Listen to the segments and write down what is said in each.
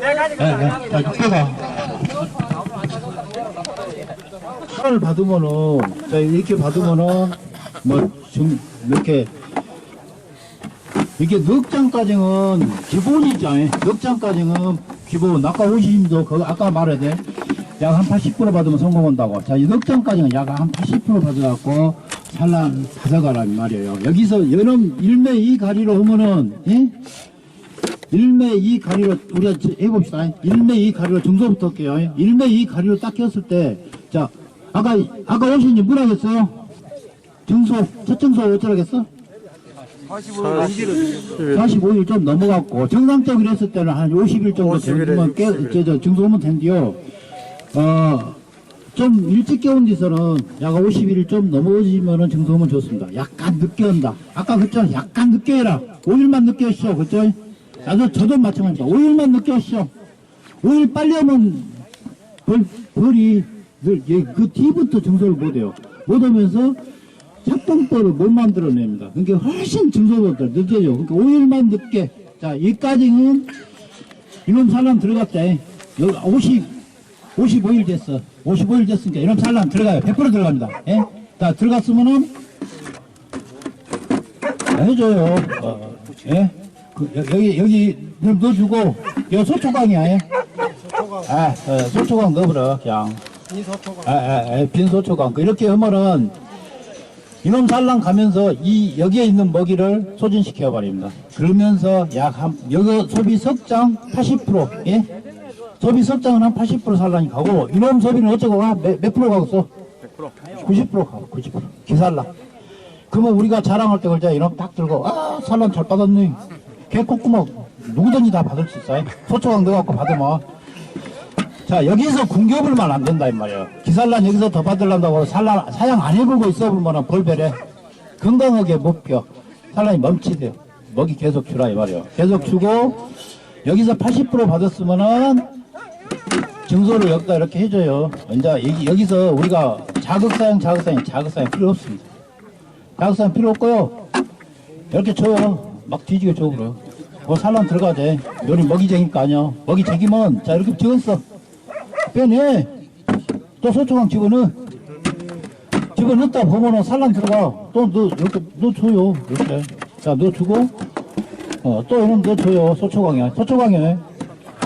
네, 네. 자, 육배가. 칼을 받으면은, 자, 이렇게 받으면은, 뭐, 좀, 이렇게, 이게 넉 장까지는 기본이죠. 넉 장까지는 기본. 아까 오시님도, 그, 아까 말해야 약한 80% 받으면 성공한다고. 자, 이넉 장까지는 약 한 80% 받아갖고, 산란 가져가란 말이에요. 여기서 여름 일매 이 가리로 오면은, 예? 일매 이 가리로 우리가 저- 해봅시다. 일매 이 가리로 정서부터 할게요. 일매 이 가리로 딱 꼈을 때, 자 아까 아까 오신님 뭐라 했어요? 정소 첫 정소 어쩌라겠어? 45일 좀 넘어갔고 정상적으로 했을 때는 한 50일 정도 50일 에 되면 깨, 저, 저, 정소하면 된디요. 어, 좀 일찍 깨운 데서는 약 50일 좀 넘어지면은 정소하면 좋습니다. 약간 늦게 온다. 아까 그랬잖아. 약간 늦게 해라. 5일만 늦게 하시오. 그죠? 나도 저도 마찬가지입니다. 5일만 늦게 하시오. 5일 빨리 하면 벌, 벌이 늘, 예, 그 뒤부터 정서를 못해요. 못하면서 협동법을 못 만들어냅니다. 그러니까 훨씬 정서보다 늦어요. 그러니까 5일만 늦게. 자, 여기까지는 이놈 사람 들어갔다. 여기 50, 55일 됐어. 55일 됐으니까 이놈 사람 들어가요. 100% 들어갑니다. 예? 자, 들어갔으면은 해줘요. 어, 예? 그, 여- 여기, 여기 넣어주고, 여기 소초강이야. 예? 아, 어, 소초강 넣어버려, 그냥. 아, 아, 아, 빈 소초강. 그 이렇게 하면은, 이놈 산란 가면서 이, 여기에 있는 먹이를 소진시켜 버립니다. 그러면서 약 한, 여기 소비 석장 80%, 예? 소비 석장은 한 80% 산란이 가고, 이놈 소비는 어쩌고 가? 몇, 몇 프로 가겠어? 90% 가고, 90%. 기산란. 그러면 우리가 자랑할 때 그러자 이놈 딱 들고 아 산란 잘 받았네 개 콧구멍 누구든지 다 받을 수 있어요? 소초강 넣어갖고 받으면. 자 여기서 궁겨불만 안 된다 이 말이에요. 기산란 여기서 더 받으려고 산란 사양 안 해보고 있어 보면 벌베래 건강하게 못겨. 산란이 멈추대요 먹이 계속 주라 이 말이에요. 계속 주고 여기서 80% 받았으면은 증소를 여기다 이렇게 해줘요. 이제 여기, 여기서 우리가 자극사양 자극사양 자극사양 필요 없습니다. 자극사양 필요 없고요. 이렇게 쳐요. 막 뒤지게 쳐버려요. 그 산란 들어가재. 요리 먹이쟁이니까 아니야. 먹이쟁이면, 자, 이렇게 찍었어. 빼내. 또 소초강 집어넣어. 집어넣다 보면은 산란 들어가. 또 너, 이렇게 넣어줘요. 이렇게. 자, 넣어주고, 어, 또 이런 넣어줘요. 소초강에. 소초강에.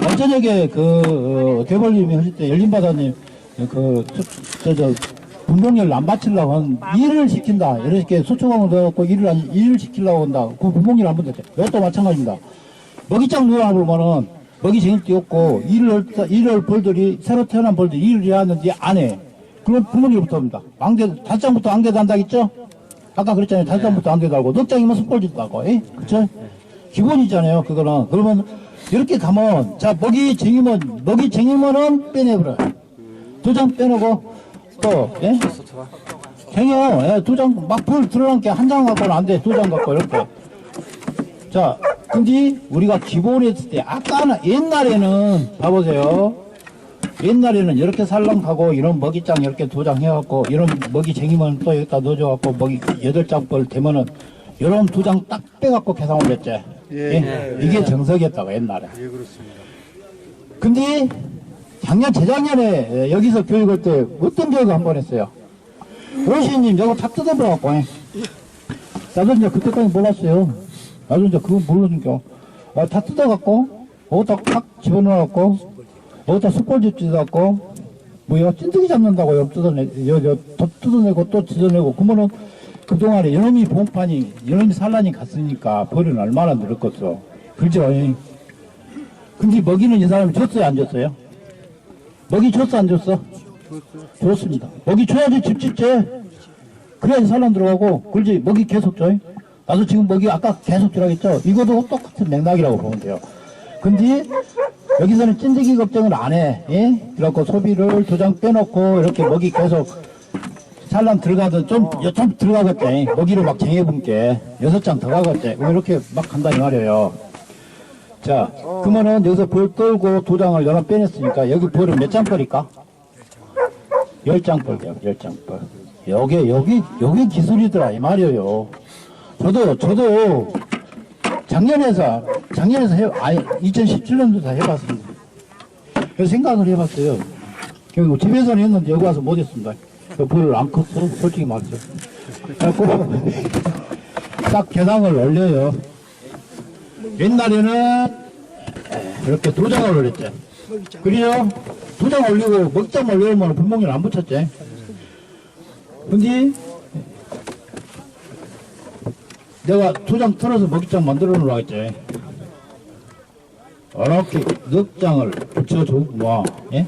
어저녁에 그, 어, 대벌님이 하실 때, 열린바다님, 그, 저, 저, 저, 분봉열 안 바치려고 한 일을 시킨다. 이렇게 소초강을 넣어갖고 일을, 안- 일을 시키려고 한다. 그 분봉열 안 붙었죠. 이것도 마찬가지입니다. 먹이장 누워보면은 먹이 데 없고 일을, 일을 할 벌들이 새로 태어난 벌들이 일을 해야 하는데 안 해. 그럼 분봉열부터 합니다. 안개, 달장부터 안개 단다겠죠? 아까 그랬잖아요. 달장부터 안개 달고 넉장이면 숯벌지도 하고, 예? 그쵸? 기본이잖아요. 그거는. 그러면 이렇게 가면 자 먹이 쟁이면 먹이 쟁이면은 빼내버려. 두장 빼놓고 또 예? 쟁여 예, 두장 막불 들어놓게 한 장 갖고는 안 돼. 두 장 갖고 이렇게. 자, 근데 우리가 기본에 했을 때 아까는 옛날에는 봐보세요. 옛날에는 이렇게 살랑하고 이런 먹이장 이렇게 두 장 해갖고 이런 먹이 쟁이면 또 여기다 넣어줘갖고 먹이 여덟 장벌 되면은 이런 두 장 딱 빼갖고 계산 올렸지. 예, 이게 정석이었다고 옛날에. 예, 그렇습니다. 근데 작년 재작년에 여기서 교육할 때 어떤 교육을 한 번 했어요. 오시님 저거 다 뜯어버려갖고 나도 이제 그때까지 몰랐어요. 나도 이제 그거 모르니까 아, 다 뜯어갖고 어디다 탁 집어넣어갖고 어디다 숯벌 집지갖고 뭐야 찐득이 잡는다고 요 뜯어내 여, 여, 더 뜯어내고 또 뜯어내고 그러면은 그동안에 여놈이 봉판이 여놈이 산란이 갔으니까 벌은 얼마나 늘었겠어 그죠? 근데 먹이는 이 사람이 줬어요, 안 줬어요? 먹이 줬어, 안 줬어? 줬습니다. 먹이 줘야지 집 짓지. 그래야지 산란 들어가고, 그렇지, 먹이 계속 줘. 나도 지금 먹이 아까 계속 주라겠죠? 이것도 똑같은 맥락이라고 보면 돼요. 근데, 여기서는 찐득이 걱정을 안 해. 예? 그래갖고 소비를 두 장 빼놓고, 이렇게 먹이 계속, 산란 들어가든 좀, 좀 들어가겠대. 먹이를 막 쟁여본게. 여섯 장 더 가겠대. 뭐 이렇게 막 간다, 이 말이에요. 자, 그러면은 여기서 벌 떨고 두 장을 연합 빼냈으니까 여기 벌은 몇 장 벌일까? 열 장 벌게요, 열 장 벌. 여기, 여기, 여기 기술이더라, 이 말이에요. 저도, 저도 작년에서 작년에서 해, 아예 2017년도 다 해봤습니다. 그래서 생각을 해봤어요. 결국 집에서는 했는데 여기 와서 못 했습니다. 그 불을 안 컸어, 솔직히 말해서. 딱 계상을 올려요. 옛날에는 이렇게 두 장을 올렸죠. 그래요? 두 장 올리고 먹장 올리면 분봉이를 안 붙였지. 근데 내가 두 장 털어서 먹장 만들어 놓으라 했지. 이렇게 넉장을 붙여주면, 예?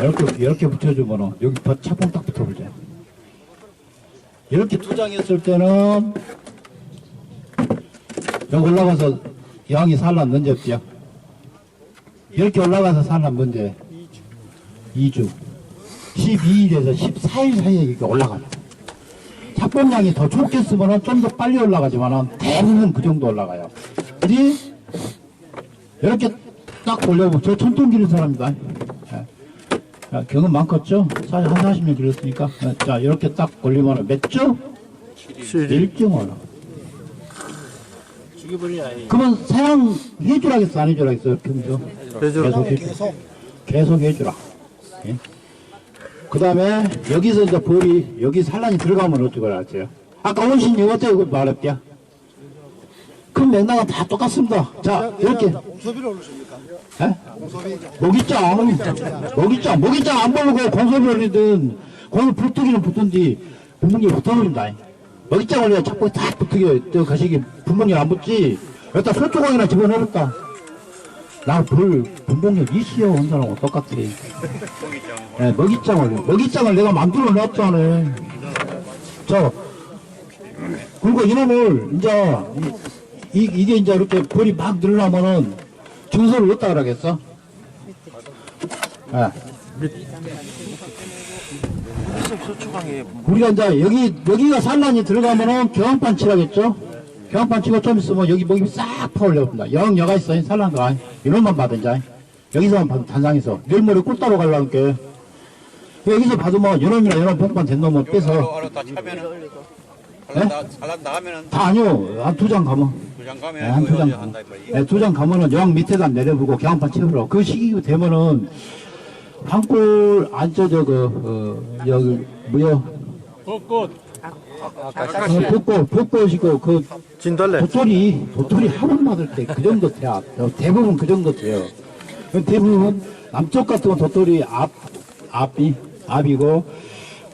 이렇게, 이렇게 붙여주면, 여기 바- 차봉 딱 붙어보자. 이렇게 두 장 했을 때는, 여기 올라가서 양이 산란 언제 없죠? 이렇게 올라가서 산란 언제? 2주. 12일에서 14일 사이에 이렇게 올라가요. 착봉량이 더 좋겠으면 좀 더 빨리 올라가지만 대부분 그 정도 올라가요. 근데 이렇게 딱 올려보면 저 천톤 기른 사람이다. 예. 자, 경험 많겠죠? 사실 한 40년 길렀으니까. 예, 자, 이렇게 딱 올리면 몇 주? 1증 올라. 그러면 사양 해주라겠어, 안 해주라겠어, 경주? 계속 해주라. 계속 해주라. 예? 그 다음에 여기서 이제 벌이 여기 산란이 들어가면 어쩌고 알았어요? 아까 원신이 어떻게 그 말했대요? 큰 맥락은 다 똑같습니다. 자 이렇게 공소비를 오르십니까? 예? 공소비 모기장 모기장 모기장 안 보고 공소별이든 거기 불뜨기는 붙던디 분명히 붙어버린다. 모기장 올려 자꾸 다 붙게 저 가시기 분명히 안 붙지. 여기다 솔조각이나 집어넣었다. 나불 분봉력 이시여 온 사람하고 똑같아. 네, 먹이장을, 먹이장을 내가 만들어 놨잖아. 저, 그리고 이놈을, 이제, 이, 이, 게 이제 이렇게 벌이 막 늘어나면은 증서를 어디다 그러겠어? 예. 우리가 이제 여기, 여기가 산란이 들어가면은 경험판 칠하겠죠? 경험판 치고 좀 있으면 여기 먹이 싹 퍼올려봅니다. 영, 여가 있어. 산란가. 이놈만 받은 자. 여기서만 받은 단상에서. 내일 모레 꿀 따러 가려니까. 여기서 받으면 연놈이나 연놈 복판 된 놈은 빼서 하루 다 차면은 산란 나- 산란 나가면은 다 아니요 한 두 장 가면 두장 네, 가면 한두 장 가면. 네, 두장 가면은 영 밑에다 내려보고 경험판 치우러 그 시기 되면은 한골 안쪄져 그 어, 여기 뭐야 벚꽃. 벚꽃 벚꽃이고 그 진달래. 도토리 도토리 한번 맞을 때 그 정도 돼야 대부분 그 정도 돼요. 대부분 남쪽 같은 건 도토리 앞 앞이 앞이고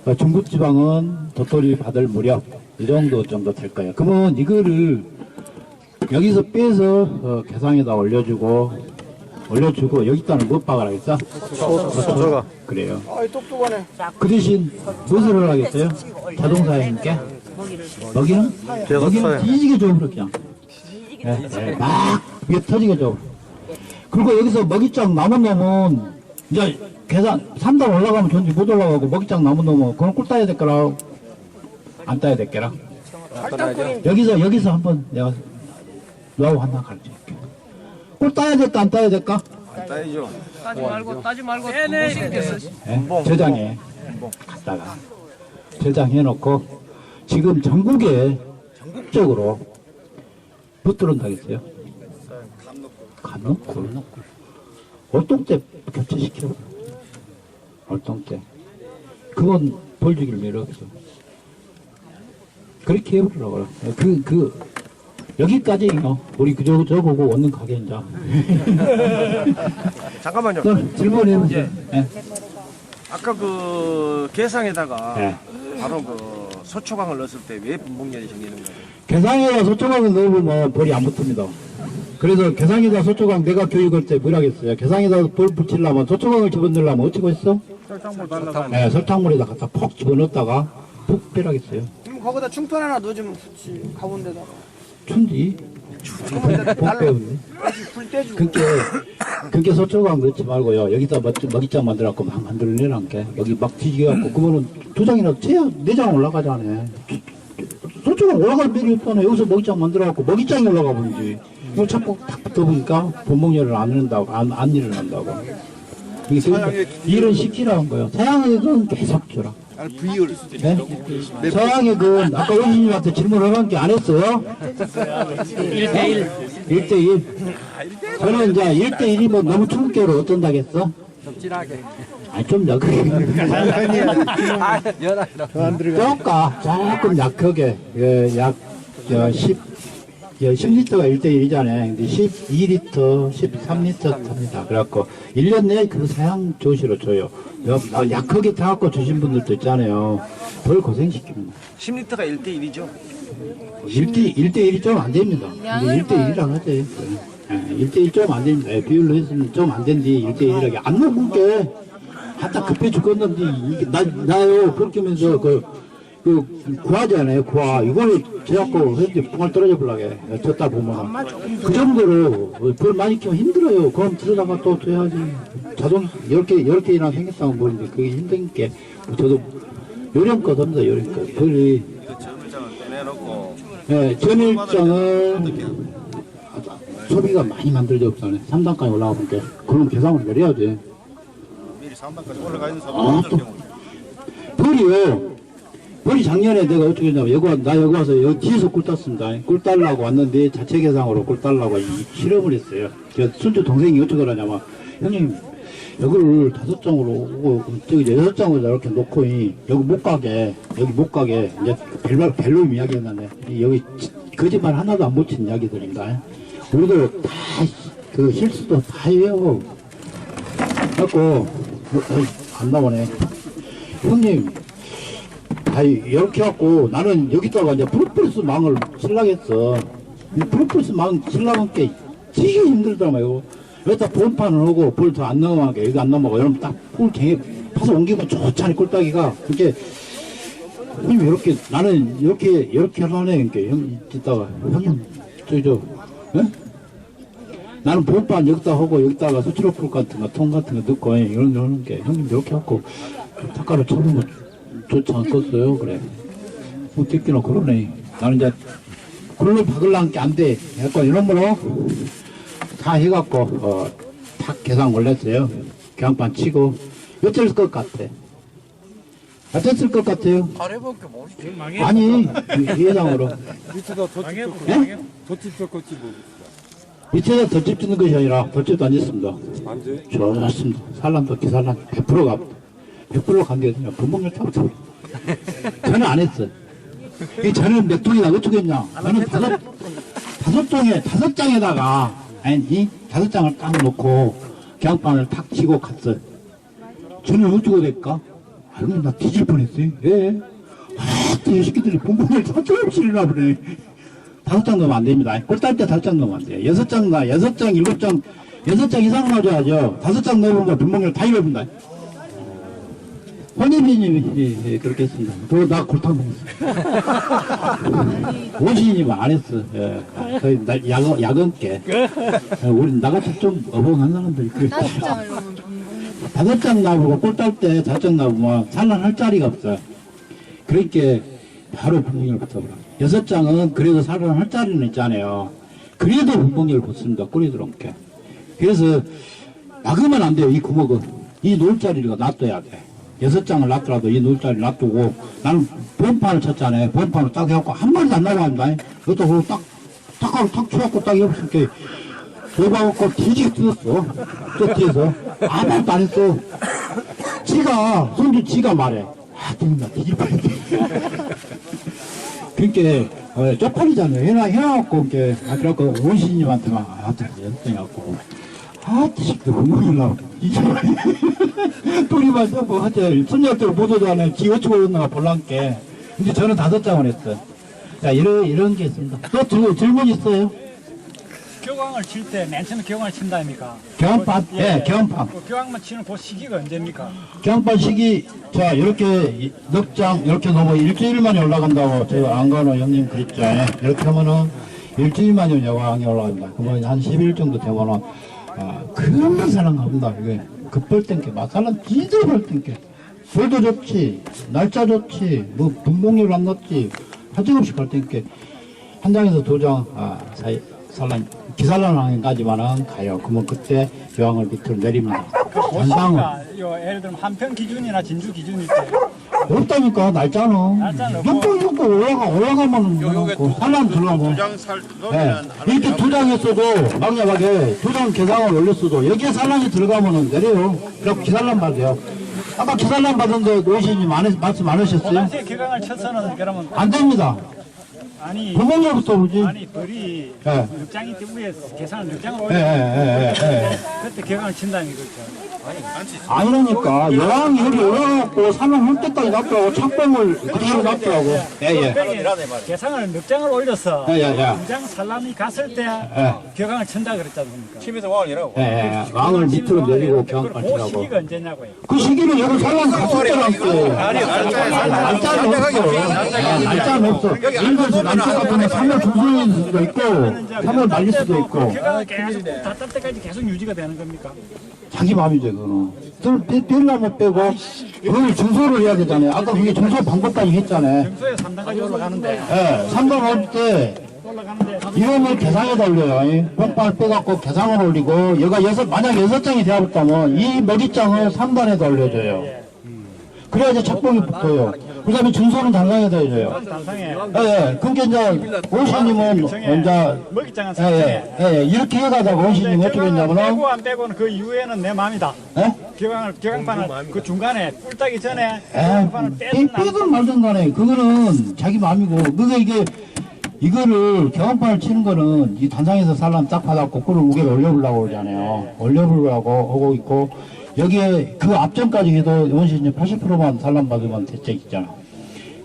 어, 중부 지방은 도토리 받을 무렵 이 정도 정도 될 거예요. 그러면 이거를 여기서 빼서 어, 개상에다 올려주고 올려주고 여기다는 못 박아라겠어? 소소가. 그래요. 아이 똑똑하네. 그 대신 무엇을 하겠어요? 자동사에 함께 먹이는 먹이는. 뒤지게 줘 그냥. 예, 예, 막 위에 터지게 줘. 그리고 여기서 먹이장 남은 놈은 이제 계산 3단 올라가면 전지 못 올라가고 먹이장 남은 놈은 그건 꿀 따야 될 거라? 안 따야 될 거라 여기서 여기서 한번 내가 노하우 하나 가르쳐줄게 꿀 따야 될까 안 따야 될까? 따이죠 따지 말고 따지 말고 네네 예, 저장해 갔다가 저장해 놓고 지금 전국에 전국적으로 붙들어온다겠어요. 간 넣고 월동때 교체시켜. 월동때 그건 벌 주길 매력 없어. 그렇게 해보려고 그래. 그, 그, 여기까지요. 우리 그저, 저거고 얻는 가게, 이제. 잠깐만요. 또 질문해 보세요. 예. 아까 그 개상에다가 예. 바로 그 소초광을 넣었을 때 왜 분봉열이 생기는 거예요? 계상에다 소초광을 넣으면 벌이 안 붙습니다. 그래서 계상에다 소초광 내가 교육할 때 뭐라겠어요. 계상에다 벌 붙이려면 소초광을 집어넣으려면 어찌고 있어? 네, 설탕물에다 갖다 퍽 집어넣었다가 푹 빼라겠어요. 그럼 거기다 충편 하나 넣어주면 좋지 가운데다가 춘디? 떼주고 그게, 그게 소초광 넣지 말고요. 여기다 먹, 먹이장 만들어갖고 막 만들어내란 게. 여기 막 뒤지게갖고, 그거는 두 장이나 채야 네장 올라가잖아. 소초광 올라갈 필요 없잖아. 여기서 먹이장 만들어갖고 먹이장이 올라가 버리지. 이거 자꾸 탁 붙어보니까 본목열을 안 일어난다고, 안, 안 일어난다고. 이게 그 일은 시키라는 거예요. 사양에는 계속 줘라. 비율. 네? 서양이 그 아까 의원님한테 질문을 한 게 안 했어요? 1대1 1대1. 저는 이제 1대1이면 너무 충격으로 어떤다겠어? 섭진하게. 아, 좀 약하게. 아, 연하다. 조금, 조금 약하게. 예, 약, 저, 10, 예, 10리터가 1대1이잖아요. 근데 12리터, 13리터 탑니다. 그래갖고, 1년 내에 그 사양 조시로 줘요. 여- 아, 약하게 타갖고 주신 분들도 있잖아요. 덜 고생시킵니다. 10리터가 1대1이죠. 1대, 1대1이 좀 안 됩니다. 근데 1대1이라고 하지. 예, 1대1 좀 안 됩니다. 예, 비율로 했으면 좀 안 된디, 1대1이라게. 안 넘게. 하다 급해 죽겠는데, 이게, 나, 나요. 그렇게 하면서, 그, 그, 구하잖아요, 구하. 이걸 제자고 현재 붕을 떨어져 보려게. 졌다 보면. 그 정도로, 그걸 많이 키우면 힘들어요. 그럼 들여다가 또 줘야지. 자동, 10개, 10개나 생겼다고 보는데, 그게 힘든 게, 저도 요령껏 합니다, 요령껏. 빼내놓고 네, 전일장을 소비가 많이 만들어져 없잖아요. 3단까지 올라가 볼게. 그럼 계산을 내려야 돼. 미리 3단까지 올라가 있는 아, 사람은 또. 경우 벌이요. 벌이 작년에 내가 어떻게 했냐면, 여기, 와- 나 여기 와서 여기 뒤에서 꿀 땄습니다. 꿀 딸라고 왔는데, 자체 계상으로 꿀 딸라고 이- 실험을 했어요. 저 순주 동생이 어떻게 그러냐면, 형님, 여기를 다섯 장으로 오고, 저기 여섯 장으로 이렇게 놓고, 이, 여기 못 가게, 여기 못 가게, 이제 벨로, 벨로 이야기 했는데, 이 여기 지- 거짓말 하나도 안 묻힌 이야기들입니다. 우리도 다, 그 실수도 다 해요. 그래갖고, 뭐, 어이, 안 나오네. 형님, 아이, 이렇게 해갖고, 나는 여기다가 이제 프로폴리스 망을 칠라겠어. 프로폴리스 망 칠라는 게 되게 힘들더라고요. 여기다 본판을 하고, 볼 더 안 넘어가게, 여기 안 넘어가. 이러면 딱 꿀쟁이 파서 옮기면 좋잖아, 꿀따기가. 그게, 형님, 이렇게, 나는 이렇게, 이렇게 하라네. 그러니까, 형, 듣다가, 형님, 저기, 저, 예? 나는 본판 여기다 하고 여기다가 수치로풀 같은 거, 통 같은 거 넣고 이런 거 하는 게 형님 이렇게 하고 탁가루 쳐는 거 좋지 않겠어요? 그래. 뭐 듣기는 그러네. 나는 이제 굴을 박을란 게 안 돼. 약간 이런 거로 다 해갖고 어, 탁 계산 올렸어요. 경판 치고 어쩔 것 같아. 어땠을 것 같아요? 가래밖에 모르지. 아니 이 예상으로 예? 밑에다 덧집 짓는 것이 아니라 덧집도 안 짓습니다. 좋았습니다. 산란도 기산란 100%가 100% 간대거든요. 분봉을 타고 쳐. 저는 안 했어. 이 저는 몇 통이나 어떻게 했냐? 저는 다섯 다섯 통에 다섯 장에다가 아니 이 다섯 장을 딱 놓고 경판을 탁 치고 갔어. 저는 어떻게 될까? 아, 형님 나 뒤질 뻔했어요. 예. 아, 이 새끼들이 분봉을 타쳐없이 일어나 보네. 다섯 장 넣으면 안 됩니다. 꼴딸 때 다섯 장 넣으면 안 돼요. 여섯 장 나, 여섯 장, 일곱 장, 여섯 장 이상 놔줘야죠. 다섯 장 넣으면 분봉을 다 잃어본다. 황예빈님이 예, 예, 그렇게 했습니다. 그나 골탕 먹었어. 오신님은 안 했어. 예. 거의 나, 야근, 야근께. 예, 우리 나같이 좀 어벙한 사람들이 그래. 다섯 장을 다섯 장 나보고 꼴딸 때 다섯 장 나보면 산란할 자리가 없어요. 그러니까 바로 분봉을 붙어버려. 여섯 장은 그래도 산란할 자리는 있잖아요. 그래도 분봉을 붙습니다. 꿀이 들어온게. 그래서 막으면 안 돼요. 이 구멍은. 이 놀 자리가 놔둬야 돼. 여섯 장을 놔더라도 이 놀 자리 놔두고 나는 본판을 쳤잖아요. 본판을 딱 해갖고 한 마리도 안 나가는다. 그것도 그거 딱, 딱 하고 탁 쳐갖고 딱 옆에 돌아갖고 뒤지게 뜯었어. 저 뒤에서. 아무것도 안 했어. 지가, 손주 지가 말해. 아, 됩니다. 뒤질 뻔했네. 그러니까, 어, 쪽팔리잖아요. 해놔, 해놔갖고, 이렇게, 아, 그래갖고, 원신님한테 막, 아, 연등해갖고, 아, 지식도 분명히나, 이제, 둘이만 써보, 하여튼, 손녀들. 지 어쩌고 있는가 볼란게. 근데 저는 다섯 장을 했어요. 자, 이런, 이런 게 있습니다. 또 질- 질문 있어요? 교광을 칠 때 맨 처음에 교광을 친다입니까? 경판, 예, 경판. 그 교광만 치는 그 시기가 언제입니까? 경판 시기, 자, 이렇게 넉장, 이렇게 넘어 일주일 만에 올라간다고 제가 안가노 형님 그랬죠. 예. 이렇게 하면은 일주일 만에 여왕이 올라간다. 그러면 한 10일 정도 되면은, 아, 그런 사람 합니다. 이게 땡게, 마살은 진짜 벌 땡게. 벌도 좋지, 날짜 좋지, 뭐 분봉률 안 넣지, 하증없이 벌 땡게. 한 장에서 두 장, 아, 사이, 산란, 기산란항까지만은 가요. 그러면 그때 여왕을 밑으로 내립니다. 그 전당은 예를 들면 한평 기준이나 진주 기준일 때 없다니까 날짜는 없고. 육종 육고 올라가 올라가면 요- 요게 고 산란 들어가고 두장살 예. 이렇게 두장 했어도 막냐하게 두 장 계산을 올렸어도 여기에 산란이 들어가면은 내려요 그럼 기산란 받아요 아까 기산란 받은데 노시님 말씀 안 하셨어요? 당시에 교강을 쳐서는 그러면 안 됩니다 아니 부모님부터 오지 아니 벌이 예. 늑장이 위에 계산을 늑장을 예, 올려 예, 예, 예. 그때 교강을 친다는 거죠. 아니라니까 여왕이 여기 올라가고 산을 할 때까지 놨더라고 착봉을 그대로 놨더라고 예예 뺑이 계산을 늑장을 올려서 예, 예, 예. 늑장 산란이 갔을 때 예. 교강을 친다 그랬지 않습니까? 팀에서 왕이라고. 예, 예. 왕을 밑으로 내리고 그 경험하시라고 시기가 언제냐고요? 그 시기는 여기 산란 갔을 때라고요 날짜는 없어 예, 날짜는 없어 일본에서 날짜 같은 게 3월 중순일 수도 있고 3월 말일 수도 있고 교강을 계속 다딸 때까지 계속 유지가 되는 겁니까? 자기 마음이죠 그거는 들 빼- 빼려면 빼고 그걸 준소를 해야 되잖아요 아까 그게 준소 방법까지 했잖아요 평소에 3단까지 올라가는데 예, 3번 올때 이름을 계상에다 올려요. 뽕빨 빼갖고 계상을 올리고, 얘가 여섯, 만약 여섯 장이 되어봤다면, 이 머리장을 3단에다 올려줘요. 그래야지 착봉이 붙어요. 그 다음에 단상에다 해줘요. 단상에 예, 예. 그러니까 이제, 오시님은, 이제, 먹이장은 예, 상상에 예, 예, 이렇게 해가다가 오시님이 어떻게 했냐면은, 빼고 안 빼고는 그 이후에는 내 마음이다. 예? 교강을 교강판을 그 중간에 뿔 따기 전에 에, 교강판을 빼- 빼든 말든 간에, 그거는 자기 마음이고, 그게 이게, 이거를 경험판을 치는 거는 이 단상에서 살람 딱 받았고 꿀을 무게를 올려보려고 그러잖아요. 올려보려고 하고 있고 여기에 그 앞전까지 해도 원시님 80%만 살람 받으면 대책 있잖아.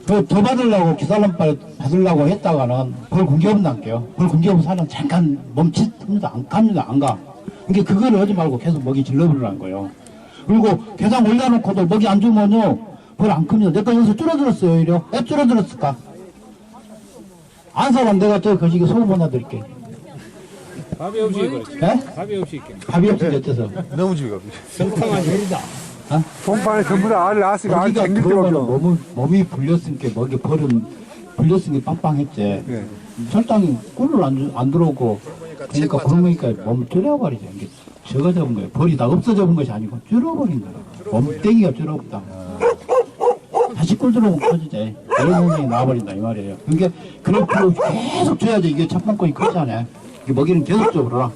그 더 받으려고 기살람 받으려고 했다가는 벌 공기업 남겨요. 벌 공기업 살람 잠깐 멈칫합니다. 안 갑니다. 안 가. 그러니까 그걸 하지 말고 계속 먹이 질러버리라는 거예요. 그리고 계산 올려놓고도 먹이 안 주면요. 벌 안 큽니다. 내가 여기서 줄어들었어요. 오히려. 왜 줄어들었을까? 안 사람 내가 저 거시기 소금 하나 드릴게. 밥이 없이 그렇지. 예? 밥이 없이 있게. 밥이 없으니 어째서? 너무 즐겁. 성탕한 요리다. 동판에 전부 다 알을 낳았으니까 알 거기가 챙길 데가 그러면 없어. 몸을, 몸이 불렸으니까 먹이 벌은 불렸으니까 빵빵했지. 네. 설탕이 꿀을 안, 주- 안 들어오고 그러니까 그러니까 몸을 줄여버리죠. 이게 적어 잡은 거예요. 벌이 다 없어 잡은 것이 아니고 줄어버린 거예요. 몸땡이가 줄어버다. 다시 꿀 들어오면 커지지. 여러 몸이 나와버린다 이 말이에요. 그러니까 그런 풀을 계속 줘야지 이게 첫번권이 크잖아요. 이게 먹이는 계속 줘버려라.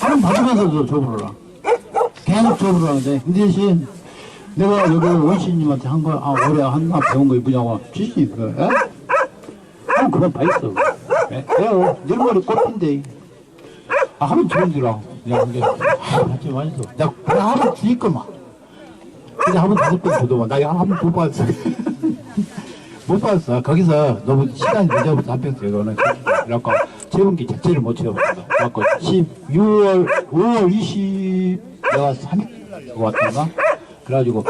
하루 받으면서도 줘버려라. 계속 줘버리는데 그 대신 내가 여기 원씨님한테 한 거, 아, 올해 하나 배운 거 이쁘냐고. 주시, 그, 에? 그럼 그만 봐 있어. 에? 내가 늘머리 꽃핀데. 아, 하면 좋은지라. 내가 그게, 아, 같이 맛있어. 내가 그래 하면 주일 거만. 근데 하면 다섯 번 줘도 나 이거 한번 못 봤어. 못 봤어. 거기서 너무 시간이 늦어서 잡혔어, 이거는. 그래갖고, 재분기 자체를 못 채워봤어. 그래갖고, 16월, 5월 20, 내가 3일 왔던가? 그래가지고,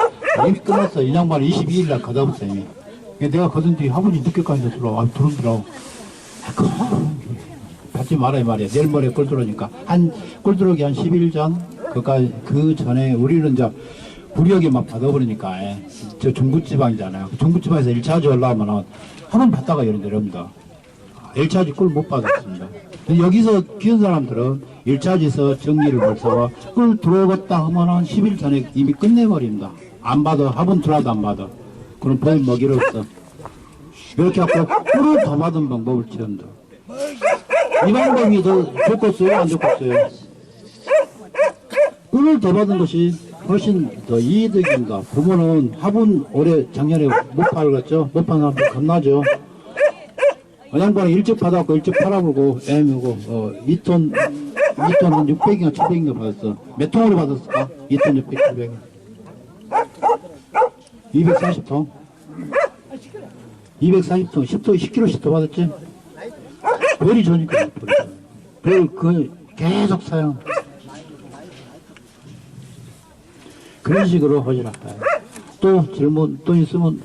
이미 끝났어. 이 양반이 22일 날 걷어봤어, 이미. 내가 걷은 뒤 아버지 늦게까지 들어와. 아, 들어오더라고. 아, 그, 받지 말아, 이 말이야. 내일 모레 꿀 들어오니까. 한, 꿀 들어오기 한 10일 전? 그까지, 그 전에 우리는 이제, 부력이 막 받아버리니까, 예. 저 중부지방이잖아요. 그 중부지방에서 1차지 올라오면은, 한번 받다가 이런 내려옵니다. 1차지 꿀 못 받았습니다. 여기서 귀한 사람들은 1차지에서 정리를 벌써 꿀 들어오겠다 하면은 10일 전에 이미 끝내버립니다. 안 받아. 합은 들어와도 안 받아. 그럼 별 먹이를 없어. 이렇게 하고 꿀을 더 받은 방법을 취한다. 이 방법이 더 좋겠어요? 안 좋겠어요? 꿀을 더 받은 것이 훨씬 더 이득입니다. 부모는 화분 올해 작년에 못 팔았죠? 못 파는 사람들 겁나죠? 어양반은 일찍 받았고 일찍 팔아보고 애매고 어 2톤 2톤 한 600인가 700인가 받았어. 몇 통으로 받았을까? 2톤 600, 700 240통. 240통. 10통 10kg씩 더 받았지? 별이 좋으니까 별그 계속 사용 그런 식으로 하지라 또 질문 또 있으면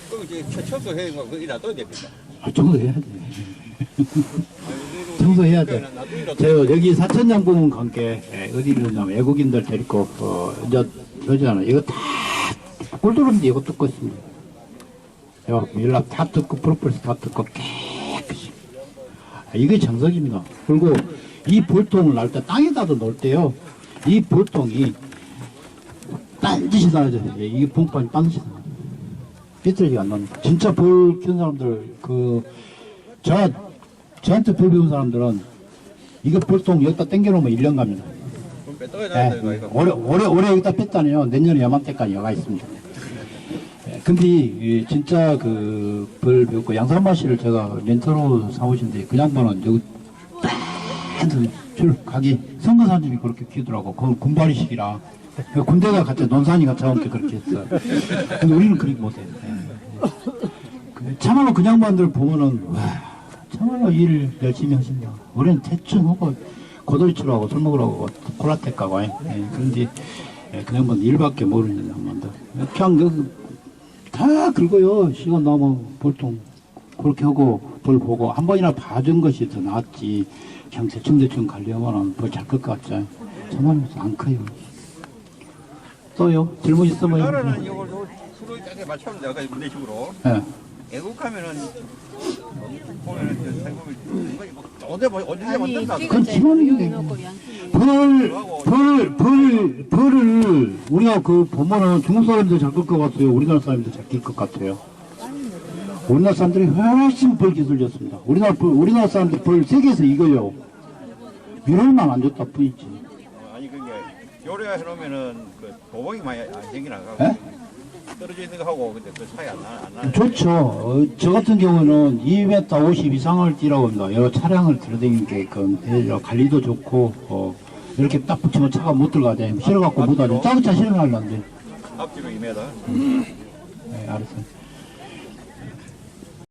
끄고 이제 청소해 거 그거 놔둬야 됩니다. 아, 정도해야 돼. 청소해야 돼. 저 여기 사천장부문 관계 예, 어디를 외국인들 데리고 어, 이제 그러잖아. 이거 다 꼴도는데 이거 듣고 있습니다. 요 연락 다 듣고 프로폴스 다 듣고 깨끗이. 아, 이게 정석입니다. 그리고 이 볼통을 날 때 땅에다도 놓을 때요. 이 볼통이 돼. 예, 이게 봉판이 반드시 나. 삐뚤어지가 안 납니다. 진짜 벌 키운 사람들, 그, 저, 저한테 벌 배운 사람들은 이거 벌통 여기다 당겨놓으면 1년 갑니다. 그럼 빼떠야 예, 되는 거. 올해, 올해, 올해 여기다 뺐다니요. 내년에 야만때까지 여가 있습니다. 예, 근데, 이 진짜 그, 벌 배웠고, 양산마 씨를 제가 렌터로 사오신데, 그 양반은 여기 줄 가기 선거 사진이 그렇게 키우더라고. 그건 군발이식이라. 군대가 같이 논산이 같이 함께 그렇게 했어. 근데 우리는 그렇게 못해. 예. 그 참말로 그 양반들 보면은 와 참말로 일 열심히 하신다. 우리는 대충 하고 고도리치로 하고 술 먹으러 하고 콜라텍 가고 예. 그런데 예, 그 양반 일밖에 모르는 양반들. 그냥 여기 다 긁어요. 시간 나면 보통 그렇게 하고 벌 보고 한 번이나 봐준 것이 더 낫지. 그냥 대충대충 가려면 벌잘것 같죠. 저만 안 커요. 또요? 질문 있으면. 나라는 이걸 수로 짜게 맞추면 내가 이런 식으로 예. 애국하면은 보면은 저 생각이 뭐 어디 뭐 어디 만든다. 그건 기본인데. 벌, 벌, 벌, 벌을 우리가 그 보면은 중국 사람들 잘끌 것 같아요. 우리나라 사람들 잘끌것 같아요. 우리나라 사람들이 훨씬 벌 기술졌습니다. 우리나라 벌, 우리나라 사람들 벌 세계에서 이거요. 미럴만 안 줬다 뿐이지. 아니 그게 요리해 놓으면은 그 도봉이 많이 안 생기나 에? 가 떨어져 있는 거 하고 근데 그 차이 안 나 안 나. 좋죠. 어, 저 같은 경우는 2m 50 이상을 뛰라고 합니다. 여러 차량을 들어다니게끔 그 관리도 좋고 어, 이렇게 딱 붙이면 차가 못 들어가죠. 실어갖고 못 하죠. 작은 차 실어가려는데. 앞뒤로 2m. 네, 알았어요.